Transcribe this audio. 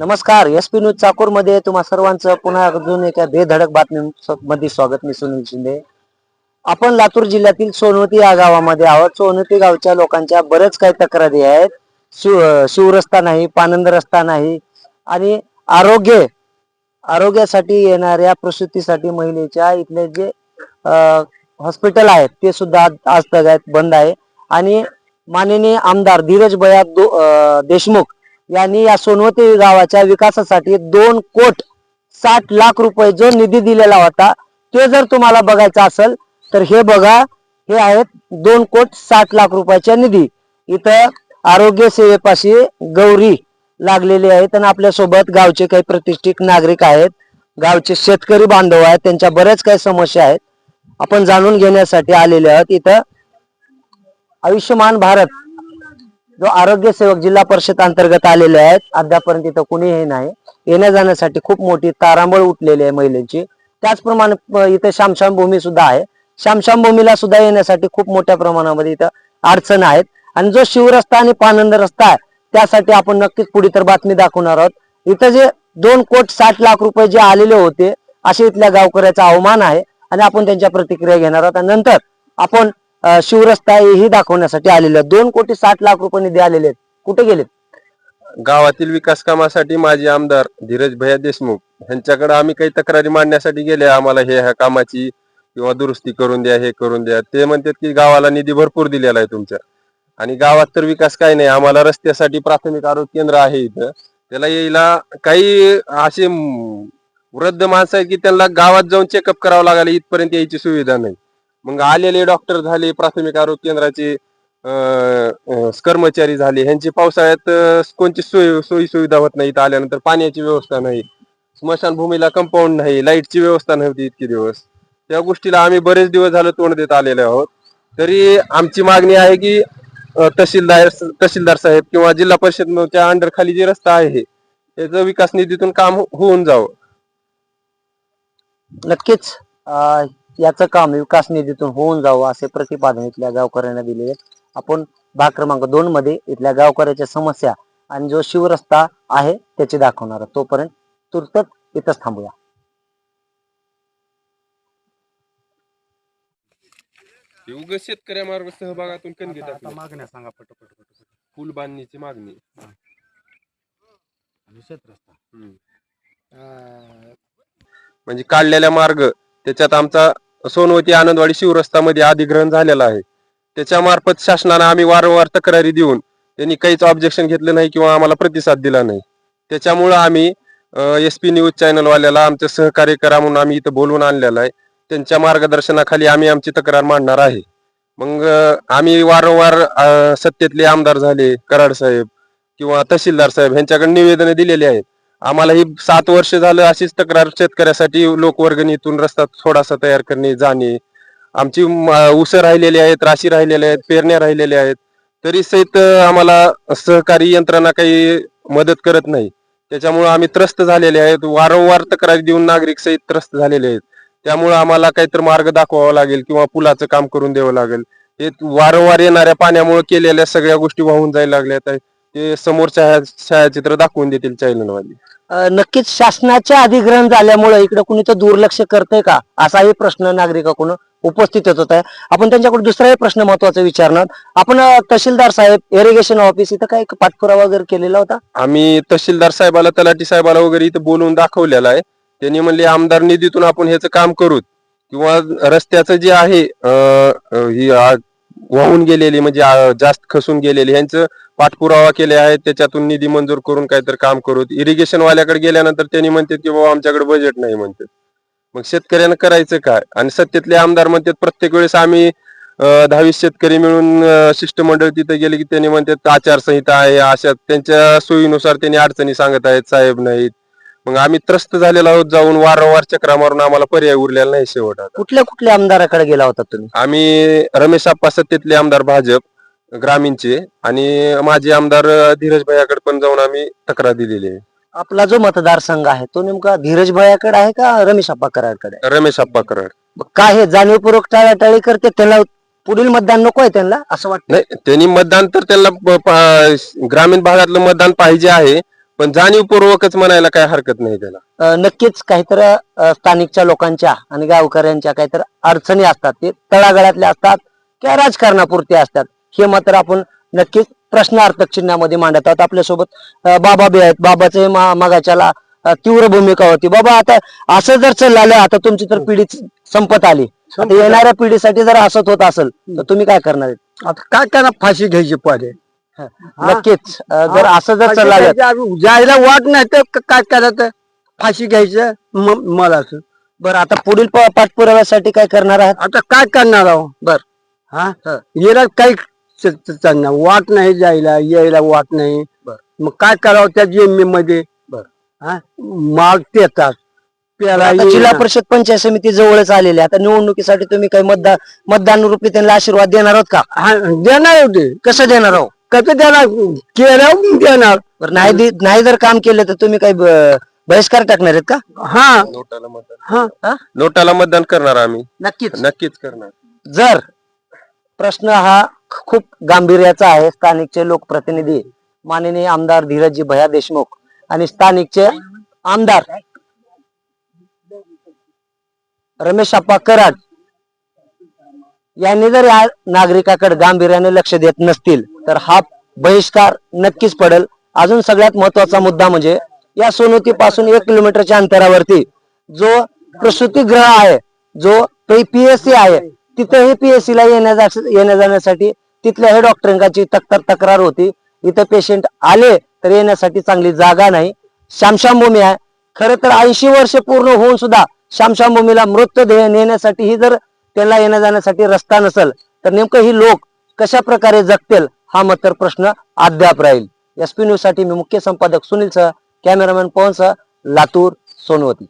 नमस्कार S P news चाकूरमध्ये तुम्हा सर्वांचं पुन्हा अजून एका बेधडक बातमी मध्ये स्वागत मी सुनील शिंदे. आपण लातूर जिल्ह्यातील सोनवती या गावामध्ये आहोत. सोनवती गावच्या लोकांच्या बरेच काही तक्रारी आहेत. शिव शिवरस्ता नाही पानंद रस्ता नाही आणि आरोग्य आरोग्यासाठी येणाऱ्या प्रसूतीसाठी महिलेच्या इथले जे हॉस्पिटल आहेत ते सुद्धा आज आज आहेत बंद आहे. आणि माननीय आमदार धीरज भया दो- देशमुख यांनी या सोनवती गावाच्या विकासासाठी दोन कोट साठ लाख रुपये जो निधी दिलेला होता तो जर तुम्हाला बघायचा असेल तर हे बघा हे आहेत दोन कोट साठ लाख रुपयाच्या निधी. इथं आरोग्य सेवेपाशी गौरी लागलेली आहेत आणि आपल्यासोबत गावचे काही प्रतिष्ठित नागरिक आहेत. गावचे शेतकरी बांधव आहेत त्यांच्या बऱ्याच काही समस्या आहेत. आपण जाणून घेण्यासाठी आलेले आहोत. इथं आयुष्यमान भारत जो आरोग्य सेवक जिल्हा परिषद अंतर्गत आलेले आहेत अद्यापर्यंत इथं कुणीही नाही. येण्या जाण्यासाठी खूप मोठी तारांबळ उठलेली आहे महिलांची. त्याचप्रमाणे इथे इथं भूमी सुद्धा आहे. शामशाम भूमीला सुद्धा येण्यासाठी खूप मोठ्या प्रमाणामध्ये इथं अडचण आहेत. आणि जो शिवरस्ता आणि पानंद रस्ता आहे त्यासाठी आपण नक्कीच पुढे तर बातमी दाखवणार आहोत. इथं जे दोन कोट साठ लाख रुपये जे आलेले होते असे इथल्या गावकऱ्याचा अवमान आहे. आणि आपण त्यांच्या प्रतिक्रिया घेणार आहोत. आणि नंतर आपण शिवरस्ता ही दाखवण्यासाठी आलेले आहेत. दोन कोटी साठ लाख रुपये निधी आलेले आहेत. कुठे गेलेत? गावातील विकास कामासाठी माजी आमदार धीरज भैया देशमुख यांच्याकडे आम्ही काही तक्रारी मांडण्यासाठी गेले. आम्हाला हे ह्या कामाची किंवा दुरुस्ती करून द्या हे करून द्या. ते म्हणतात की गावाला निधी भरपूर दिलेला आहे तुमच्या. आणि गावात तर विकास काही नाही. आम्हाला रस्त्यासाठी प्राथमिक आरोग्य केंद्र आहे इथं. त्याला यायला काही असे वृद्ध माणसं आहे की त्यांना गावात जाऊन चेकअप करावं लागायला इथपर्यंत यायची सुविधा नाही. मग आलेले डॉक्टर झाले प्राथमिक आरोग्य केंद्राचे कर्मचारी झाले ह्यांची पावसाळ्यात कोणती सोय सोयी सुविधा होत नाही आल्यानंतर पाण्याची व्यवस्था नाही स्मशानभूमीला कंपाऊंड नाही लाईटची व्यवस्था नव्हती इतके दिवस. त्या गोष्टीला आम्ही बरेच दिवस झालं तोंड देत आलेले आहोत. तरी आमची मागणी आहे की तहसीलदार तहसीलदार साहेब किंवा जिल्हा परिषदच्या अंडर खाली जे रस्ता आहे याचं विकास निधीतून काम होऊन जावं. नक्कीच. याचं काम विकास निधीतून होऊन जावं असे प्रतिपादन इथल्या गावकऱ्यांना दिले आपण भाग क्रमांक दोन मध्ये इथल्या गावकऱ्याच्या समस्या आणि जो शिवरस्ता आहे त्याची दाखवणार. तोपर्यंत तुर्तच इथंच थांबूया. उग शेतकऱ्या मार्ग सहभागातून कणगी आता टाकली मागण्या सांगा पटपट पटपट फुल बांधणीची मागणी. हम्म. म्हणजे काढलेला मार्ग त्याच्यात आमचा सोनवती आनंदवाडी शिवरस्तामध्ये अधिग्रहण झालेला आहे. त्याच्यामार्फत शासनानं आम्ही वारंवार तक्रारी देऊन त्यांनी काहीच ऑब्जेक्शन घेतलं नाही किंवा आम्हाला प्रतिसाद दिला नाही. त्याच्यामुळं आम्ही एस पी न्यूज चॅनलवाल्याला आमचं सहकार्य करा म्हणून आम्ही इथं बोलवून आणलेलं आहे. त्यांच्या मार्गदर्शनाखाली आम्ही आमची तक्रार मांडणार आहे. मग आम्ही वारंवार सत्तेतले आमदार झाले कराड साहेब किंवा तहसीलदार साहेब यांच्याकडे निवेदनं दिलेली आहेत. आम्हाला ही सात वर्ष झालं अशीच तक्रार शेतकऱ्यासाठी लोकवर्गणीतून रस्ता थोडासा तयार करणे जाणे. आमची म, राहिलेली आहेत राशी राहिलेल्या आहेत पेरण्या राहिलेल्या आहेत. तरी सहित आम्हाला सहकारी यंत्रणा काही मदत करत नाही. त्याच्यामुळे आम्ही त्रस्त झालेले आहेत. वारंवार तक्रारी देऊन नागरिक सहित त्रस्त झालेले आहेत. त्यामुळे आम्हाला काहीतरी मार्ग दाखवावा लागेल किंवा पुलाचं काम करून द्यावं लागेल. हे वारंवार येणाऱ्या पाण्यामुळे केलेल्या सगळ्या गोष्टी वाहून जायला लागल्यात. ते समोर छाया छायाचित्र दाखवून देतील चायलनवाली. नक्कीच शासनाच्या अधिग्रहण झाल्यामुळे इकडे कुणी तर दुर्लक्ष करतंय का? असाही प्रश्न नागरिकाकडून उपस्थित होत आहे आपण त्यांच्याकडे दुसराही प्रश्न महत्त्वाचा विचारणार. आपण तहसीलदार साहेब इरिगेशन ऑफिस इथं काय पाठपुरावा वगैरे केलेला होता? आम्ही तहसीलदार साहेबाला तलाठी साहेबाला वगैरे इथं बोलवून दाखवलेला आहे. त्यांनी म्हणले आमदार निधीतून आपण ह्याचं काम करू किंवा रस्त्याचं जे आहे वाहून गेलेली म्हणजे जास्त खसून गेलेली. यांचं पाठपुरावा केले आहे त्याच्यातून निधी मंजूर करून काहीतरी काम करू. इरिगेशन वाल्याकडे गेल्यानंतर त्यांनी म्हणतात की बाबा आमच्याकडे बजेट नाही म्हणतात. मग शेतकऱ्यांना करायचं काय? आणि सत्तेतले आमदार म्हणतात प्रत्येक वेळेस आम्ही दहावीस शेतकरी मिळून शिष्टमंडळ तिथे गेले की त्यांनी म्हणतात आचारसंहिता आहे अशा त्यांच्या सोयीनुसार त्यांनी अडचणी सांगत आहेत साहेब नाहीत मग आम्ही त्रस्त झालेलो आहोत जाऊन वारंवार चक्रा मारून आम्हाला पर्याय उरलेला नाही शेवट आता. कुठल्या कुठल्या आमदाराकडे गेला होता तुम्ही? आम्ही रमेश आप्पा सत्तेतले आमदार भाजप ग्रामीणचे आणि माजी आमदार धीरज भैयाकडे पण जाऊन आम्ही तक्रार दिलेली आहे. आपला जो मतदारसंघ आहे तो नेमका धीरज भयाकडे आहे का रमेश अप्पा कराडकडे आहे? रमेश आप्पा कराड. मग काय हे जाणीवपूर्वक टाळाटाळी करते? त्याला पुढील मतदान नको आहे त्यांना असं वाटतं? नाही त्यांनी मतदान तर त्यांना प- प- ग्रामीण भागातलं मतदान पाहिजे आहे पण जाणीवपूर्वकच म्हणायला काय हरकत नाही त्याला. अ, नक्कीच काहीतरी अ, स्थानिकच्या लोकांच्या आणि गावकऱ्यांच्या काहीतरी अडचणी असतात. ते तळागाळातल्या असतात किंवा राजकारणापुरते असतात. हे मात्र आपण नक्कीच प्रश्नार्थक चिन्हामध्ये मांडत आहोत. आपल्यासोबत अ, बाबा बी आहेत. बाबाचे मगाच्याला अ, तीव्र भूमिका होती. बाबा आता असं जर चाललं आता तुमची तर पिढी संपत आली. आता येणाऱ्या पिढीसाठी जर असत होत असेल तर तुम्ही काय करणार आहेत? आता काय त्यांना फाशी घ्यायची पाहिजे. नक्कीच. अ, जर असं जर फाशी चाललं घ्यायची, जायला वाट नाही तर काय करायचं फाशी घ्यायचं म- मला असं. बरं आता पुढील प- पाठपुराव्यासाठी काय करणार आहात? आता काय करणार आहो? बर. हा. याला काही च- च- चालणार. वाट नाही जायला यायला वाट नाही. बर. मग काय करावं त्या मध्ये? बर. हा? पेतात पेला आता जिल्हा येईना. परिषद पंचायत समिती जवळच आलेली आहे. आता निवडणुकीसाठी तुम्ही काही मतदान मतदान रूपी त्यांना आशीर्वाद देणार आहोत का? हा, देणार होते. कसं देणार आहोत? कसं देणार? केलं देणार. बरं नाही दे- नाही जर काम केलं तर तुम्ही काही ब- बहिष्कार टाकणार आहेत का? हा. नोटाला मतदान. हा. नोटाला मतदान करणार आम्ही. नक्कीच. नक्कीच करणार. जर प्रश्न हा खूप गांभीर्याचा आहे स्थानिकचे लोकप्रतिनिधी माननीय आमदार धीरजी भया देशमुख आणि स्थानिकचे आमदार रमेश अप्पा कराड यांनी जर या नागरिकाकडे गांभीर्याने लक्ष देत नसतील तर हा बहिष्कार नक्कीच पडेल. अजून सगळ्यात महत्त्वाचा मुद्दा म्हणजे या सोनोती पासून एक किलोमीटरच्या अंतरावरती जो प्रसूती ग्रह आहे जो पीएससी आहे तिथेही पीएससी ला येण्या येण्या जाण्यासाठी तिथल्या हे डॉक्टरांची तक्रार तक्रार होती. इथं पेशंट आले तर येण्यासाठी चांगली जागा नाही. शामशामभूमी आहे. खरं तर ऐंशी वर्ष पूर्ण होऊन सुद्धा शामशामभूमीला मृतदेह नेण्यासाठी ही जर त्याला येण्या जाण्यासाठी रस्ता नसेल तर नेमकं ही लोक कशा प्रकारे जगतील हा मात्र प्रश्न अद्याप राहील. एसपी न्यूजसाठी मी मुख्य संपादक सुनील सह कॅमेरामॅन पवन सह लातूर सोनवती.